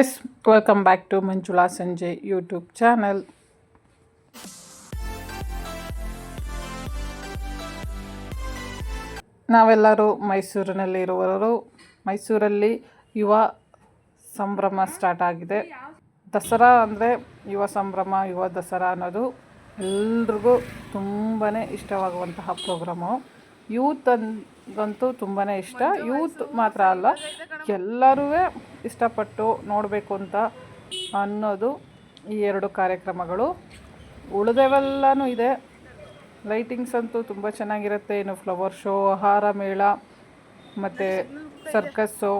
Yes welcome back to Manjula ಸಂಜೆ YouTube channel ನಾವೆಲ್ಲರೂ ಮೈಸೂರಿನಲ್ಲಿ ಇರುವವರು ಮೈಸೂರಲ್ಲಿ ಯುವ ಸಂಭ್ರಮ ಸ್ಟಾರ್ಟ್ ಆಗಿದೆ. ದಸರಾ ಅಂದರೆ ಯುವ ಸಂಭ್ರಮ, ಯುವ ದಸರಾ ಅನ್ನೋದು ಎಲ್ರಿಗೂ ತುಂಬಾ ಇಷ್ಟವಾಗುವಂತಹ ಪ್ರೋಗ್ರಾಮು ಯೂತ್ ಅಂದಂತೂ ತುಂಬಾ ಇಷ್ಟ. ಯೂತ್ ಮಾತ್ರ ಅಲ್ಲ ಎಲ್ಲರೂ ಇಷ್ಟಪಟ್ಟು ನೋಡಬೇಕು ಅಂತ ಅನ್ನೋದು ಈ ಎರಡು ಕಾರ್ಯಕ್ರಮಗಳು. ಉಳಿದೆವೆಲ್ಲನೂ ಇದೆ. ಲೈಟಿಂಗ್ಸ್ ಅಂತೂ ತುಂಬ ಚೆನ್ನಾಗಿರುತ್ತೆ. ಏನು ಫ್ಲವರ್ ಶೋ, ಆಹಾರ ಮೇಳ, ಮತ್ತು ಸರ್ಕಸ್ಸು,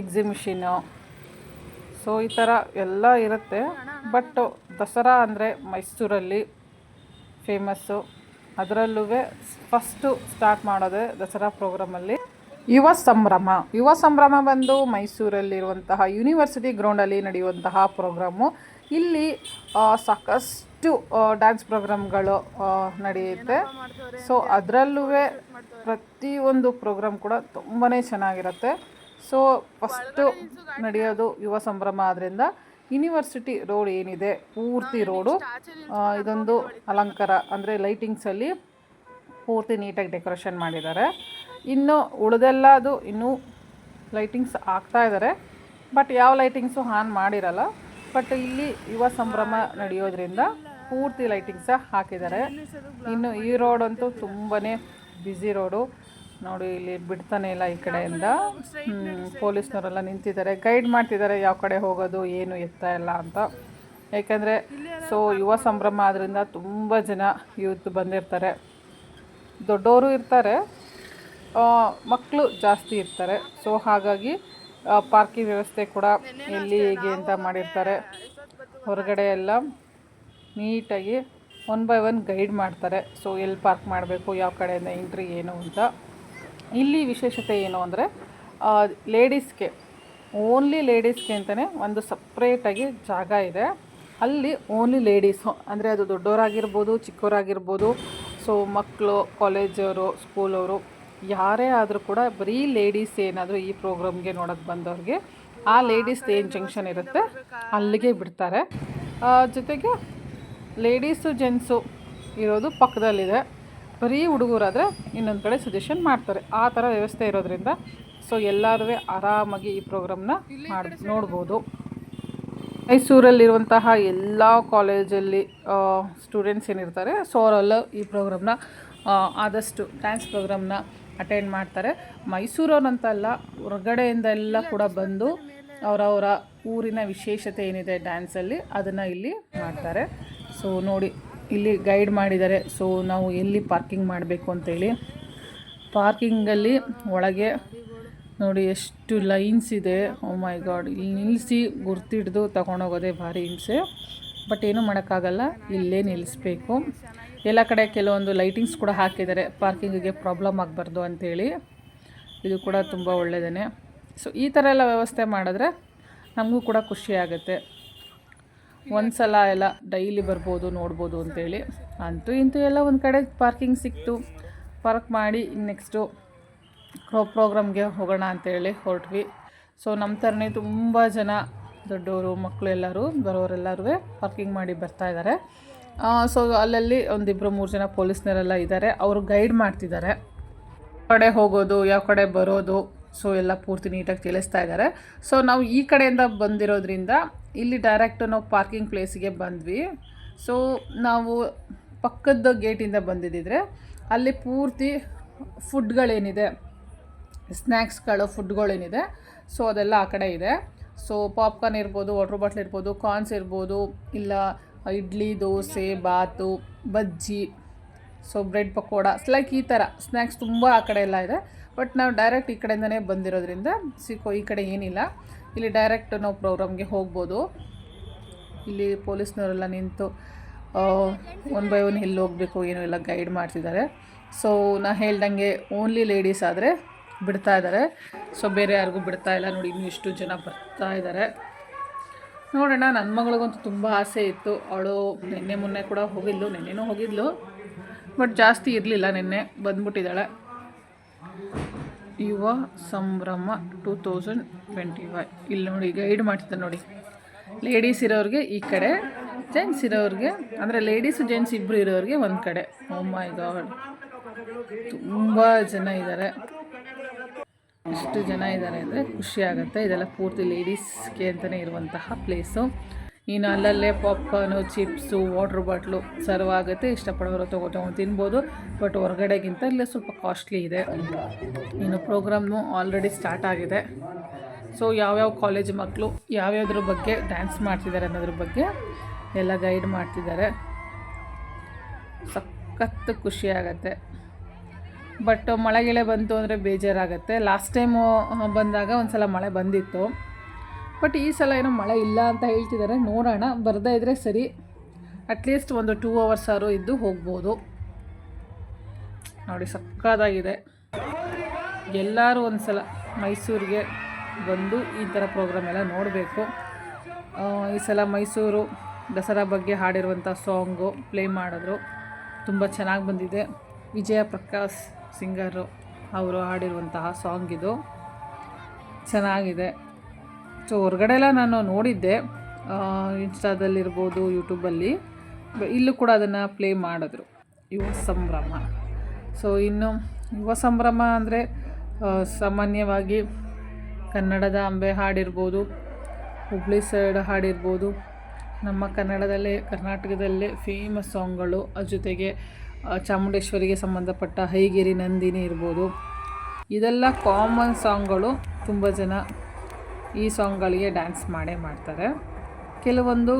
ಎಕ್ಸಿಬಿಷನ್ನು. ಸೊ, ಈ ಥರ ಎಲ್ಲ ಇರುತ್ತೆ. ಬಟ್ ದಸರಾ ಅಂದರೆ ಮೈಸೂರಲ್ಲಿ ಫೇಮಸ್ಸು. ಅದರಲ್ಲೂ ಫಸ್ಟು ಸ್ಟಾರ್ಟ್ ಮಾಡೋದೇ ದಸರಾ ಪ್ರೋಗ್ರಾಮಲ್ಲಿ ಯುವ ಸಂಭ್ರಮ. ಯುವ ಸಂಭ್ರಮ ಬಂದು ಮೈಸೂರಲ್ಲಿರುವಂತಹ ಯೂನಿವರ್ಸಿಟಿ ಗ್ರೌಂಡಲ್ಲಿ ನಡೆಯುವಂತಹ ಪ್ರೋಗ್ರಾಮು. ಇಲ್ಲಿ ಸಾಕಷ್ಟು ಡ್ಯಾನ್ಸ್ ಪ್ರೋಗ್ರಾಮ್ಗಳು ನಡೆಯುತ್ತೆ. ಸೊ ಅದರಲ್ಲೂ ಪ್ರತಿಯೊಂದು ಪ್ರೋಗ್ರಾಮ್ ಕೂಡ ತುಂಬಾ ಚೆನ್ನಾಗಿರುತ್ತೆ. ಸೊ, ಫಸ್ಟು ನಡೆಯೋದು ಯುವ ಸಂಭ್ರಮ ಆದ್ದರಿಂದ ಯೂನಿವರ್ಸಿಟಿ ರೋಡ್ ಏನಿದೆ, ಪೂರ್ತಿ ರೋಡು ಇದೊಂದು ಅಲಂಕಾರ, ಅಂದರೆ ಲೈಟಿಂಗ್ಸಲ್ಲಿ ಪೂರ್ತಿ ನೀಟಾಗಿ ಡೆಕೋರೇಷನ್ ಮಾಡಿದ್ದಾರೆ. ಇನ್ನು ಉಳಿದೆಲ್ಲ ಅದು ಇನ್ನೂ ಲೈಟಿಂಗ್ಸ್ ಆಗ್ತಾ ಇದ್ದಾರೆ ಬಟ್ ಯಾವ ಲೈಟಿಂಗ್ಸು ಆನ್ ಮಾಡಿರಲ್ಲ. ಬಟ್ ಇಲ್ಲಿ ಯುವ ಸಂಭ್ರಮ ನಡೆಯೋದ್ರಿಂದ ಪೂರ್ತಿ ಲೈಟಿಂಗ್ಸ ಹಾಕಿದ್ದಾರೆ. ಇನ್ನು ಈ ರೋಡ್ ಅಂತೂ ತುಂಬಾ ಬ್ಯುಸಿ ರೋಡು ನೋಡಿ, ಇಲ್ಲಿ ಬಿಡ್ತಾನೆ ಇಲ್ಲ ಈ ಕಡೆಯಿಂದ. ಪೊಲೀಸ್ನವರೆಲ್ಲ ನಿಂತಿದ್ದಾರೆ. ಗೈಡ್ ಮಾಡ್ತಿದ್ದಾರೆ ಯಾವ ಕಡೆ ಹೋಗೋದು, ಏನು ಎತ್ತ ಇಲ್ಲ ಅಂತ. ಏಕೆಂದರೆ ಸೊ ಯುವ ಸಂಭ್ರಮ ಆದ್ದರಿಂದ ತುಂಬ ಜನ ಯೂತ್ ಬಂದಿರ್ತಾರೆ. ದೊಡ್ಡವರು ಇರ್ತಾರೆ. ಮಕ್ಕಳು ಜಾಸ್ತಿ ಇರ್ತಾರೆ. ಸೊ ಹಾಗಾಗಿ ಪಾರ್ಕಿಂಗ್ ವ್ಯವಸ್ಥೆ ಕೂಡ ಎಲ್ಲಿ ಹೇಗೆ ಅಂತ ಮಾಡಿರ್ತಾರೆ. ಹೊರಗಡೆ ಎಲ್ಲ ನೀಟಾಗಿ ಒನ್ ಬೈ ಒನ್ ಗೈಡ್ ಮಾಡ್ತಾರೆ. ಸೊ ಎಲ್ಲಿ ಪಾರ್ಕ್ ಮಾಡಬೇಕು, ಯಾವ ಕಡೆಯಿಂದ ಎಂಟ್ರಿ ಏನು ಅಂತ. ಇಲ್ಲಿ ವಿಶೇಷತೆ ಏನು ಅಂದರೆ ಲೇಡೀಸ್ಗೆ ಓನ್ಲಿ ಲೇಡೀಸ್ಗೆ ಅಂತಲೇ ಒಂದು ಸಪ್ರೇಟಾಗಿ ಜಾಗ ಇದೆ. ಅಲ್ಲಿ ಓನ್ಲಿ ಲೇಡೀಸು ಅಂದರೆ ಅದು ದೊಡ್ಡವರಾಗಿರ್ಬೋದು, ಚಿಕ್ಕವರಾಗಿರ್ಬೋದು. ಸೊ ಮಕ್ಕಳು ಕಾಲೇಜವರು ಸ್ಕೂಲವರು ಯಾರೇ ಆದರೂ ಕೂಡ ಬರೀ ಲೇಡೀಸ್ ಏನಾದರೂ ಈ ಪ್ರೋಗ್ರಾಮ್ಗೆ ನೋಡೋಕ್ಕೆ ಬಂದವ್ರಿಗೆ, ಆ ಲೇಡೀಸ್ ಏನು ಜಂಕ್ಷನ್ ಇರುತ್ತೆ, ಅಲ್ಲಿಗೆ ಬಿಡ್ತಾರೆ. ಜೊತೆಗೆ ಲೇಡೀಸು ಜೆಂಟ್ಸು ಇರೋದು ಪಕ್ಕದಲ್ಲಿದೆ. ಬರೀ ಹುಡುಗರಾದರೆ ಇನ್ನೊಂದು ಕಡೆ ಸಜೆಷನ್ ಮಾಡ್ತಾರೆ. ಆ ಥರ ವ್ಯವಸ್ಥೆ ಇರೋದ್ರಿಂದ ಸೊ ಎಲ್ಲರೂ ಆರಾಮಾಗಿ ಈ ಪ್ರೋಗ್ರಾಮ್ನ ಮಾಡಿ, ನೋಡ್ಬೋದು. ಮೈಸೂರಲ್ಲಿರುವಂತಹ ಎಲ್ಲ ಕಾಲೇಜಲ್ಲಿ ಸ್ಟೂಡೆಂಟ್ಸ್ ಏನಿರ್ತಾರೆ, ಸೊ ಅವರೆಲ್ಲ ಈ ಪ್ರೋಗ್ರಾಮ್ನ ಆದಷ್ಟು ಡ್ಯಾನ್ಸ್ ಪ್ರೋಗ್ರಾಮ್ನ ಅಟೆಂಡ್ ಮಾಡ್ತಾರೆ. ಮೈಸೂರವ್ರಂತ ಅಲ್ಲ ಹೊರಗಡೆಯಿಂದ ಎಲ್ಲ ಕೂಡ ಬಂದು ಅವರವರ ಊರಿನ ವಿಶೇಷತೆ ಏನಿದೆ ಡ್ಯಾನ್ಸಲ್ಲಿ ಅದನ್ನು ಇಲ್ಲಿ ಮಾಡ್ತಾರೆ. ಸೊ ನೋಡಿ, ಇಲ್ಲಿ ಗೈಡ್ ಮಾಡಿದ್ದಾರೆ. ಸೊ ನಾವು ಎಲ್ಲಿ ಪಾರ್ಕಿಂಗ್ ಮಾಡಬೇಕು ಅಂತೇಳಿ. ಪಾರ್ಕಿಂಗಲ್ಲಿ ಒಳಗೆ ನೋಡಿ ಎಷ್ಟು ಲೈನ್ಸ್ ಇದೆ. ಓ ಮೈ ಗಾಡ್ ಇಲ್ಲಿ ನಿಲ್ಲಿಸಿ ಗುರ್ತಿಡ್ದು ತಗೊಂಡೋಗೋದೇ ಭಾರಿ ಹಿಂಸೆ. ಬಟ್ ಏನೂ ಮಾಡೋಕ್ಕಾಗಲ್ಲ, ಇಲ್ಲೇ ನಿಲ್ಲಿಸ್ಬೇಕು. ಎಲ್ಲ ಕಡೆ ಕೆಲವೊಂದು ಲೈಟಿಂಗ್ಸ್ ಕೂಡ ಹಾಕಿದ್ದಾರೆ. ಪಾರ್ಕಿಂಗಿಗೆ ಪ್ರಾಬ್ಲಮ್ ಆಗಬಾರ್ದು ಅಂಥೇಳಿ ಇದು ಕೂಡ ತುಂಬ ಒಳ್ಳೆಯದೇ ಸೊ ಈ ಥರ ಎಲ್ಲ ವ್ಯವಸ್ಥೆ ಮಾಡಿದ್ರೆ ನಮಗೂ ಕೂಡ ಖುಷಿ ಆಗುತ್ತೆ. ಒಂದು ಸಲ ಎಲ್ಲ ಡೈಲಿ ಬರ್ಬೋದು, ನೋಡ್ಬೋದು ಅಂತೇಳಿ. ಅಂತೂ ಇಂತೂ ಎಲ್ಲ ಒಂದು ಕಡೆ ಪಾರ್ಕಿಂಗ್ ಸಿಕ್ತು. ಪಾರ್ಕ್ ಮಾಡಿ ನೆಕ್ಸ್ಟು ಪ್ರೋ ಪ್ರೋಗ್ರಾಮ್ಗೆ ಹೋಗೋಣ ಅಂತೇಳಿ ಹೊರಟ್ವಿ. ಸೊ ನಮ್ಮ ಥರನೇ ತುಂಬ ಜನ ದೊಡ್ಡವರು ಮಕ್ಕಳು ಎಲ್ಲರೂ ಬರೋರೆಲ್ಲರೂ ಪಾರ್ಕಿಂಗ್ ಮಾಡಿ ಬರ್ತಾ ಇದ್ದಾರೆ ಸೊ ಅಲ್ಲಲ್ಲಿ ಒಂದಿಬ್ಬರು ಮೂರು ಜನ ಪೊಲೀಸ್ನರೆಲ್ಲ ಇದ್ದಾರೆ ಅವರು ಗೈಡ್ ಮಾಡ್ತಿದ್ದಾರೆ ಕಡೆ ಹೋಗೋದು, ಯಾವ ಕಡೆ ಬರೋದು ಸೊ ಎಲ್ಲ ಪೂರ್ತಿ ನೀಟಾಗಿ ತಿಳಿಸ್ತಾ ಇದ್ದಾರೆ ಸೊ ನಾವು ಈ ಕಡೆಯಿಂದ ಬಂದಿರೋದ್ರಿಂದ ಇಲ್ಲಿ ಡೈರೆಕ್ಟ್ ನಾವು ಪಾರ್ಕಿಂಗ್ ಪ್ಲೇಸಿಗೆ ಬಂದ್ವಿ. ಸೊ ನಾವು ಪಕ್ಕದ ಗೇಟಿಂದ ಬಂದಿದ್ದಿದ್ರೆ ಅಲ್ಲಿ ಪೂರ್ತಿ ಫುಡ್ಗಳೇನಿದೆ ಸ್ನ್ಯಾಕ್ಸ್ಗಳು ಫುಡ್ಗಳೇನಿದೆ ಸೊ ಅದೆಲ್ಲ ಆ ಕಡೆ ಇದೆ. ಸೊ ಪಾಪ್ಕಾರ್ನ್ ಇರ್ಬೋದು ವಾಟ್ರ್ ಬಾಟ್ಲ್ ಇರ್ಬೋದು ಕಾರ್ನ್ಸ್ ಇರ್ಬೋದು, ಇಲ್ಲ ಇಡ್ಲಿ, ದೋಸೆ, ಬಾತು, bajji so bread pakoda like ಈ ಥರ ಸ್ನ್ಯಾಕ್ಸ್ ತುಂಬ ಆ ಕಡೆ ಎಲ್ಲ ಇದೆ. ಬಟ್ ನಾವು ಡೈರೆಕ್ಟ್ ಈ ಕಡೆಯಿಂದನೇ ಬಂದಿರೋದ್ರಿಂದ ಸಿಕ್ಕೋ ಈ ಕಡೆ ಏನಿಲ್ಲ. ಇಲ್ಲಿ ಡೈರೆಕ್ಟ್ ನಾವು ಪ್ರೋಗ್ರಾಮ್ಗೆ ಹೋಗ್ಬೋದು. ಇಲ್ಲಿ ಪೊಲೀಸ್ನವರೆಲ್ಲ ನಿಂತು ಒನ್ ಬೈ ಒನ್ ಎಲ್ಲಿ ಹೋಗಬೇಕು, ಏನೋ ಎಲ್ಲ ಗೈಡ್ ಮಾಡ್ತಿದ್ದಾರೆ. ಸೊ ನಾ ಹೇಳ್ದಂಗೆ ಓನ್ಲಿ ಲೇಡೀಸ್ ಆದರೆ ಬಿಡ್ತಾ ಇದ್ದಾರೆ. ಸೊ ಬೇರೆ ಯಾರಿಗೂ ಬಿಡ್ತಾ ಇಲ್ಲ. ನೋಡಿ, ಇನ್ನೂ ಇಷ್ಟು ಜನ ಬರ್ತಾ ಇದ್ದಾರೆ. ನೋಡೋಣ ನನ್ನ ಮಗಳಿಗಂತೂ ತುಂಬ ಆಸೆ ಇತ್ತು. ಅವಳು ನಿನ್ನೆ ಮೊನ್ನೆ ಕೂಡ ಹೋಗಿದ್ಲು, ನಿನ್ನೆನೂ ಹೋಗಿದ್ಲು. ಬಟ್ ಜಾಸ್ತಿ ಇರಲಿಲ್ಲ ನಿನ್ನೆ, ಬಂದ್ಬಿಟ್ಟಿದ್ದಾಳೆ. ಯುವ ಸಂಭ್ರಮ ಟೂ ತೌಸಂಡ್ ಟ್ವೆಂಟಿ ಫೈವ್ ಇಲ್ಲಿ ನೋಡಿ ಗೈಡ್ ಮಾಡ್ತಿದ್ದೆ ನೋಡಿ. ಲೇಡೀಸ್ ಇರೋರಿಗೆ ಈ ಕಡೆ ಜೆಂಟ್ಸ್ ಇರೋರಿಗೆ, ಅಂದರೆ ಲೇಡೀಸ್ ಜೆಂಟ್ಸ್ ಇಬ್ಬರು ಇರೋರಿಗೆ ಒಂದು ಕಡೆ. ಮೈ ಗಾಡ್ ತುಂಬ ಜನ ಇದ್ದಾರೆ. ಎಷ್ಟು ಜನ ಇದ್ದಾರೆ ಅಂದರೆ ಖುಷಿ ಆಗುತ್ತೆ. ಇದೆಲ್ಲ ಪೂರ್ತಿ ಲೇಡೀಸ್ಗೆ ಅಂತಲೇ ಇರುವಂತಹ ಪ್ಲೇಸು. ಇನ್ನು ಅಲ್ಲಲ್ಲೇ popcorn, chips, water bottle serve ಆಗುತ್ತೆ. ಇಷ್ಟಪಡೋರು ತಗೋ ತೊಗೊಂಡು ತಿನ್ಬೋದು. ಬಟ್ ಹೊರಗಡೆಗಿಂತ ಇಲ್ಲೇ ಸ್ವಲ್ಪ ಕಾಸ್ಟ್ಲಿ ಇದೆ. ಇನ್ನು ಪ್ರೋಗ್ರಾಮ್ನು ಆಲ್ರೆಡಿ ಸ್ಟಾರ್ಟ್ ಆಗಿದೆ. ಸೊ ಯಾವ್ಯಾವ ಕಾಲೇಜ್ ಮಕ್ಕಳು ಯಾವ್ಯಾವ್ದ್ರ ಬಗ್ಗೆ ಡ್ಯಾನ್ಸ್ ಮಾಡ್ತಿದ್ದಾರೆ ಅನ್ನೋದ್ರ ಬಗ್ಗೆ ಎಲ್ಲ ಗೈಡ್ ಮಾಡ್ತಿದ್ದಾರೆ. ಸಖತ್ತು ಖುಷಿ ಆಗುತ್ತೆ. ಬಟ್ ಮಳೆ ಗಿಳೆ ಬಂತು ಅಂದರೆ ಬೇಜಾರಾಗುತ್ತೆ. ಲಾಸ್ಟ್ ಟೈಮು ಬಂದಾಗ ಒಂದು ಸಲ ಮಳೆ ಬಂದಿತ್ತು. ಬಟ್ ಈ ಸಲ ಏನೋ ಮಳೆ ಇಲ್ಲ ಅಂತ ಹೇಳ್ತಿದ್ದಾರೆ ನೋಡೋಣ. ಬರದೇ ಇದ್ದರೆ ಸರಿ. ಅಟ್ಲೀಸ್ಟ್ ಒಂದು ಟೂ ಅವರ್ಸ್ ಆರು ಇದ್ದು ಹೋಗ್ಬೋದು. ನೋಡಿ ಸಕ್ಕದಾಗಿದೆ ಎಲ್ಲರೂ ಒಂದು ಸಲ ಮೈಸೂರಿಗೆ ಬಂದು ಈ ಥರ ಪ್ರೋಗ್ರಾಮ್ ಎಲ್ಲ ನೋಡಬೇಕು. ಈ ಸಲ ಮೈಸೂರು ದಸರಾ ಬಗ್ಗೆ ಹಾಡಿರುವಂಥ ಸಾಂಗು ಪ್ಲೇ ಮಾಡಿದ್ರು. ತುಂಬ ಚೆನ್ನಾಗಿ ಬಂದಿದೆ. ವಿಜಯ ಪ್ರಕಾಶ್ ಸಿಂಗರು ಅವರು ಹಾಡಿರುವಂತಹ ಸಾಂಗ್ ಇದು. ಚೆನ್ನಾಗಿದೆ. ಸೊ ಹೊರಗಡೆ ಎಲ್ಲ ನಾನು ನೋಡಿದ್ದೆ. ಇನ್ಸ್ಟಾದಲ್ಲಿರ್ಬೋದು ಯೂಟ್ಯೂಬಲ್ಲಿ ಇಲ್ಲೂ ಕೂಡ ಅದನ್ನು ಪ್ಲೇ ಮಾಡಿದ್ರು. ಯುವ ಸಂಭ್ರಮ. ಸೊ ಇನ್ನು ಯುವ ಸಂಭ್ರಮ ಅಂದರೆ ಸಾಮಾನ್ಯವಾಗಿ ಕನ್ನಡದ ಅಂಬೆ ಹಾಡಿರ್ಬೋದು, ಹುಬ್ಳಿ ಸೈಡ್ ಹಾಡಿರ್ಬೋದು. ನಮ್ಮ ಕನ್ನಡದಲ್ಲೇ, ಕರ್ನಾಟಕದಲ್ಲೇ ಫೇಮಸ್ ಸಾಂಗ್ಗಳು ಅದ್ರ ಜೊತೆಗೆ ಚಾಮುಂಡೇಶ್ವರಿಗೆ ಸಂಬಂಧಪಟ್ಟ ಹೈಗಿರಿ ನಂದಿನಿ ಇರ್ಬೋದು. ಇದೆಲ್ಲ ಕಾಮನ್ ಸಾಂಗ್ಗಳು ತುಂಬ ಜನ ಈ ಸಾಂಗ್ಗಳಿಗೆ ಡ್ಯಾನ್ಸ್ ಮಾಡೇ ಮಾಡ್ತಾರೆ. ಕೆಲವೊಂದು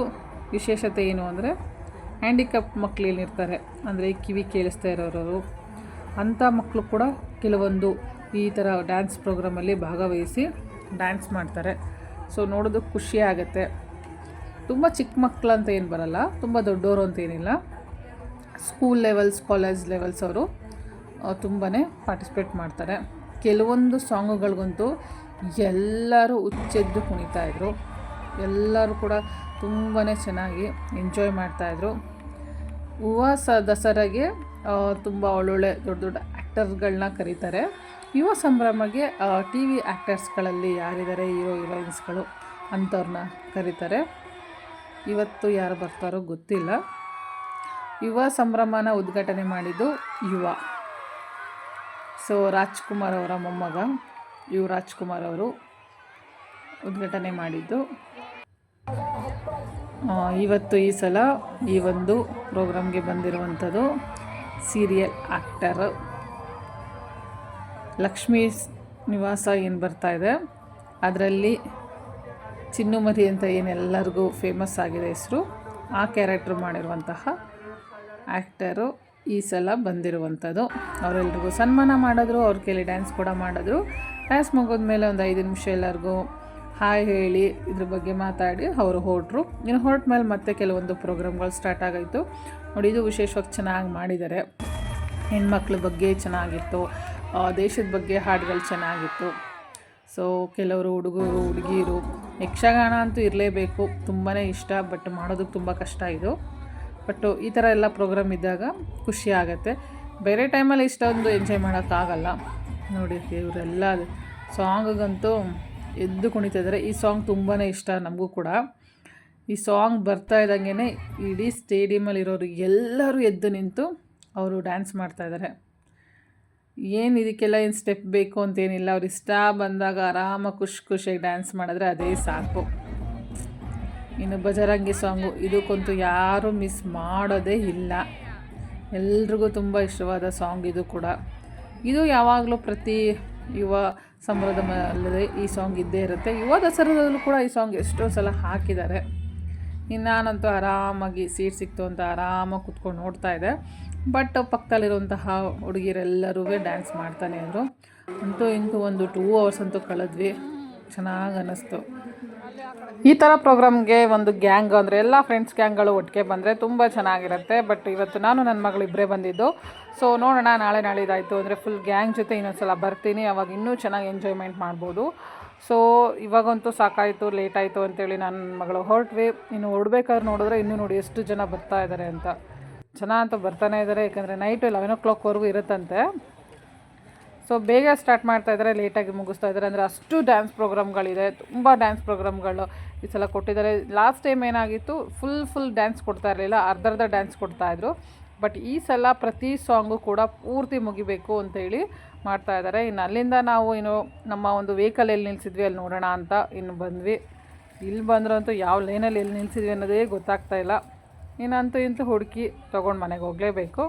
ವಿಶೇಷತೆ ಏನು ಅಂದರೆ ಹ್ಯಾಂಡಿಕ್ಯಾಪ್ ಮಕ್ಕಳು ಏನಿರ್ತಾರೆ ಅಂದರೆ ಕಿವಿ ಕೇಳಿಸ್ತಾ ಇರೋರು ಅಂಥ ಮಕ್ಕಳು ಕೂಡ ಕೆಲವೊಂದು ಈ ಥರ ಡ್ಯಾನ್ಸ್ ಪ್ರೋಗ್ರಾಮಲ್ಲಿ ಭಾಗವಹಿಸಿ ಡ್ಯಾನ್ಸ್ ಮಾಡ್ತಾರೆ. ಸೊ ನೋಡೋದಕ್ಕೆ ಖುಷಿ ಆಗುತ್ತೆ. ತುಂಬ ಚಿಕ್ಕ ಮಕ್ಕಳು ಅಂತ ಏನು ಬರಲ್ಲ. ತುಂಬ ದೊಡ್ಡವರು ಅಂತ ಏನಿಲ್ಲ. ಸ್ಕೂಲ್ ಲೆವೆಲ್ಸ್, ಕಾಲೇಜ್ ಲೆವೆಲ್ಸ್ ಅವರು ತುಂಬಾ ಪಾರ್ಟಿಸಿಪೇಟ್ ಮಾಡ್ತಾರೆ. ಕೆಲವೊಂದು ಸಾಂಗುಗಳಿಗಂತೂ ಎಲ್ಲರೂ ಹುಚ್ಚೆದ್ದು ಕುಣಿತಾಯಿದ್ರು ಎಲ್ಲರೂ ಕೂಡ ತುಂಬಾ ಚೆನ್ನಾಗಿ ಎಂಜಾಯ್ ಮಾಡ್ತಾಯಿದ್ರು ಹೂವ ಸ ದಸರಾಗೆ ತುಂಬ ಒಳ್ಳೊಳ್ಳೆ ದೊಡ್ಡ ದೊಡ್ಡ ಆ್ಯಕ್ಟರ್ಗಳನ್ನ ಕರೀತಾರೆ. ಯುವ ಸಂಭ್ರಮಗೆ ಟಿ ವಿ ಆ್ಯಕ್ಟರ್ಸ್ಗಳಲ್ಲಿ ಯಾರಿದ್ದಾರೆ? ಹೀರೋ, ಹೀರೋಯಿನ್ಸ್ಗಳು ಅಂಥವ್ರನ್ನ ಕರೀತಾರೆ. ಇವತ್ತು ಯಾರು ಬರ್ತಾರೋ ಗೊತ್ತಿಲ್ಲ. ಯುವ ಸಂಭ್ರಮನ ಉದ್ಘಾಟನೆ ಮಾಡಿದ್ದು ಯುವ. ಸೊ ರಾಜ್ಕುಮಾರ್ ಅವರ ಮೊಮ್ಮಗ, ಯು ರಾಜ್ಕುಮಾರ್ ಅವರು ಉದ್ಘಾಟನೆ ಮಾಡಿದ್ದು. ಇವತ್ತು ಈ ಸಲ ಈ ಒಂದು ಪ್ರೋಗ್ರಾಮ್ಗೆ ಬಂದಿರುವಂಥದ್ದು ಸೀರಿಯಲ್ ಆ್ಯಕ್ಟರ್ ಲಕ್ಷ್ಮೀಸ್ ನಿವಾಸ ಏನು ಬರ್ತಾ ಇದೆ. ಅದರಲ್ಲಿ ಚಿನ್ನುಮತಿ ಅಂತ ಏನೆಲ್ಲರಿಗೂ ಫೇಮಸ್ ಆಗಿದೆ ಹೆಸರು. ಆ ಕ್ಯಾರೆಕ್ಟ್ರ್ ಮಾಡಿರುವಂತಹ ಆ್ಯಕ್ಟರು ಈ ಸಲ ಬಂದಿರುವಂಥದ್ದು. ಅವರೆಲ್ರಿಗೂ ಸನ್ಮಾನ ಮಾಡಿದ್ರು, ಅವ್ರ ಕೈಲಿ ಡ್ಯಾನ್ಸ್ ಕೂಡ ಮಾಡಿದ್ರು. ಡ್ಯಾನ್ಸ್ ಮುಗಿದ್ಮೇಲೆ ಒಂದು ಐದು ನಿಮಿಷ ಎಲ್ಲರಿಗೂ ಹಾಯ್ ಹೇಳಿ ಇದ್ರ ಬಗ್ಗೆ ಮಾತಾಡಿ ಅವರು ಹೊರಟ್ರು. ಇನ್ನು ಹೊರಟ ಮೇಲೆ ಮತ್ತೆ ಕೆಲವೊಂದು ಪ್ರೋಗ್ರಾಮ್ಗಳು ಸ್ಟಾರ್ಟ್ ಆಗಾಯಿತು ನೋಡಿ, ಇದು ವಿಶೇಷವಾಗಿ ಚೆನ್ನಾಗಿ ಮಾಡಿದ್ದಾರೆ ಹೆಣ್ಮಕ್ಳ ಬಗ್ಗೆ ಚೆನ್ನಾಗಿತ್ತು ದೇಶದ ಬಗ್ಗೆ ಹಾಡುಗಳು ಚೆನ್ನಾಗಿತ್ತು. ಸೊ ಕೆಲವರು ಹುಡುಗರು ಹುಡುಗಿಯರು ಯಕ್ಷಗಾನ ಅಂತೂ ಇರಲೇಬೇಕು. ತುಂಬಾ ಇಷ್ಟ ಬಟ್ ಮಾಡೋದಕ್ಕೆ ತುಂಬ ಕಷ್ಟ ಇದು. ಬಟ್ ಈ ಥರ ಎಲ್ಲ ಪ್ರೋಗ್ರಾಮ್ ಇದ್ದಾಗ ಖುಷಿ ಆಗುತ್ತೆ. ಬೇರೆ ಟೈಮಲ್ಲಿ ಇಷ್ಟೊಂದು ಎಂಜಾಯ್ ಮಾಡೋಕ್ಕಾಗಲ್ಲ ನೋಡಿ ಇವರೆಲ್ಲ ಸಾಂಗ್ಗಂತೂ ಎದ್ದು ಕುಣಿತಿದ್ದಾರೆ ಈ ಸಾಂಗ್ ತುಂಬಾ ಇಷ್ಟ ನಮಗೂ ಕೂಡ. ಈ ಸಾಂಗ್ ಬರ್ತಾ ಇದ್ದಂಗೆ ಇಡೀ ಸ್ಟೇಡಿಯಮಲ್ಲಿರೋರು ಎಲ್ಲರೂ ಎದ್ದು ನಿಂತು ಅವರು ಡ್ಯಾನ್ಸ್ ಮಾಡ್ತಾಯಿದ್ದಾರೆ ಏನು ಇದಕ್ಕೆಲ್ಲ ಏನು ಸ್ಟೆಪ್ ಬೇಕು ಅಂತೇನಿಲ್ಲ ಅವ್ರು ಇಷ್ಟ ಬಂದಾಗ ಆರಾಮಾಗಿ ಖುಷಿ ಖುಷಿಯಾಗಿ ಡ್ಯಾನ್ಸ್ ಮಾಡಿದ್ರೆ ಅದೇ ಸಾಕು. ಇನ್ನು ಬಜರಂಗಿ ಸಾಂಗು ಇದಕ್ಕಂತೂ ಯಾರೂ ಮಿಸ್ ಮಾಡೋದೇ ಇಲ್ಲ. ಎಲ್ರಿಗೂ ತುಂಬ ಇಷ್ಟವಾದ ಸಾಂಗ್ ಇದು ಕೂಡ. ಇದು ಯಾವಾಗಲೂ ಪ್ರತಿ ಯುವ ಸಂಭ್ರಮದಲ್ಲಿ ಈ ಸಾಂಗ್ ಇದ್ದೇ ಇರುತ್ತೆ. ಯುವ ದಸರಾದಲ್ಲೂ ಕೂಡ ಈ ಸಾಂಗ್ ಎಷ್ಟೋ ಸಲ ಹಾಕಿದ್ದಾರೆ. ಇನ್ನು ನಾನಂತೂ ಆರಾಮಾಗಿ ಸೀಟ್ ಸಿಕ್ತು ಅಂತ ಆರಾಮಾಗಿ ಕುತ್ಕೊಂಡು ನೋಡ್ತಾ ಇದ್ದೆ. ಬಟ್ ಪಕ್ಕದಲ್ಲಿರುವಂತಹ ಹುಡುಗಿರೆಲ್ಲರೂ ಡ್ಯಾನ್ಸ್ ಮಾಡ್ತಾನೆ ಅಂದರು ಅಂತೂ ಇಂತೂ ಒಂದು ಟೂ ಅವರ್ಸ್ ಅಂತೂ ಕಳೆದ್ವಿ. ಚೆನ್ನಾಗಿ ಅನ್ನಿಸ್ತು. ಈ ಥರ ಪ್ರೋಗ್ರಾಮ್ಗೆ ಒಂದು ಗ್ಯಾಂಗ್ ಅಂದರೆ ಎಲ್ಲ ಫ್ರೆಂಡ್ಸ್ ಗ್ಯಾಂಗ್ಗಳು ಒಟ್ಟಿಗೆ ಬಂದರೆ ತುಂಬ ಚೆನ್ನಾಗಿರುತ್ತೆ. ಬಟ್ ಇವತ್ತು ನಾನು ನನ್ನ ಮಗಳು ಇಬ್ಬರೇ ಬಂದಿದ್ದು. ಸೊ ನೋಡೋಣ, ನಾಳೆ ನಾಳಿದಾಯಿತು ಅಂದರೆ ಫುಲ್ ಗ್ಯಾಂಗ್ ಜೊತೆ ಇನ್ನೊಂದ್ಸಲ ಬರ್ತೀನಿ. ಅವಾಗ ಇನ್ನೂ ಚೆನ್ನಾಗಿ ಎಂಜಾಯ್ಮೆಂಟ್ ಮಾಡ್ಬೋದು. ಸೊ ಇವಾಗಂತೂ ಸಾಕಾಯಿತು ಲೇಟ್ ಆಯಿತು ಅಂತೇಳಿ ನನ್ನ ಮಗಳು ಹೊರಟ್ವಿ. ಇನ್ನು ಹೊರಡ್ಬೇಕಾದ್ರೆ ನೋಡಿದ್ರೆ ಇನ್ನೂ ನೋಡಿ ಎಷ್ಟು ಜನ ಬರ್ತಾ ಇದ್ದಾರೆ ಅಂತ. ಜನ ಅಂತ ಬರ್ತಾನೆ ಇದ್ದಾರೆ ಯಾಕಂದರೆ ನೈಟು ಲೆವೆನ್ ಓ ಕ್ಲಾಕ್ವರೆಗೂ ಇರುತ್ತಂತೆ. ಸೊ ಬೇಗ ಸ್ಟಾರ್ಟ್ ಮಾಡ್ತಾ ಇದ್ದಾರೆ ಲೇಟಾಗಿ ಮುಗಿಸ್ತಾ ಇದ್ದಾರೆ ಅಂದರೆ ಅಷ್ಟು ಡ್ಯಾನ್ಸ್ ಪ್ರೋಗ್ರಾಮ್ಗಳಿದೆ ತುಂಬ ಡ್ಯಾನ್ಸ್ ಪ್ರೋಗ್ರಾಮ್ಗಳು ಈ ಸಲ ಕೊಟ್ಟಿದ್ದಾರೆ. ಲಾಸ್ಟ್ ಟೈಮ್ ಏನಾಗಿತ್ತು ಫುಲ್ ಫುಲ್ ಡ್ಯಾನ್ಸ್ ಕೊಡ್ತಾ ಇರಲಿಲ್ಲ. ಅರ್ಧ ಅರ್ಧ ಡ್ಯಾನ್ಸ್ ಕೊಡ್ತಾಯಿದ್ರು ಬಟ್ ಈ ಸಲ ಪ್ರತಿ ಸಾಂಗು ಕೂಡ ಪೂರ್ತಿ ಮುಗಿಬೇಕು ಅಂತೇಳಿ ಮಾಡ್ತಾ ಇದ್ದಾರೆ ಇನ್ನು ಅಲ್ಲಿಂದ ನಾವು ಏನು ನಮ್ಮ ಒಂದು ವೆಹಿಕಲ್ ಎಲ್ಲಿ ನಿಲ್ಸಿದ್ವಿ ಅಲ್ಲಿ ನೋಡೋಣ ಅಂತ ಇನ್ನು ಬಂದ್ವಿ. ಇಲ್ಲಿ ಬಂದ್ರಂತೂ ಯಾವ ಲೈನಲ್ಲಿ ಎಲ್ಲಿ ನಿಲ್ಸಿದ್ವಿ ಅನ್ನೋದೇ ಗೊತ್ತಾಗ್ತಾ ಇಲ್ಲ. ಇನ್ನಂತೂ ಇಂತೂ ಹುಡುಕಿ ತೊಗೊಂಡು ಮನೆಗೆ ಹೋಗಲೇಬೇಕು.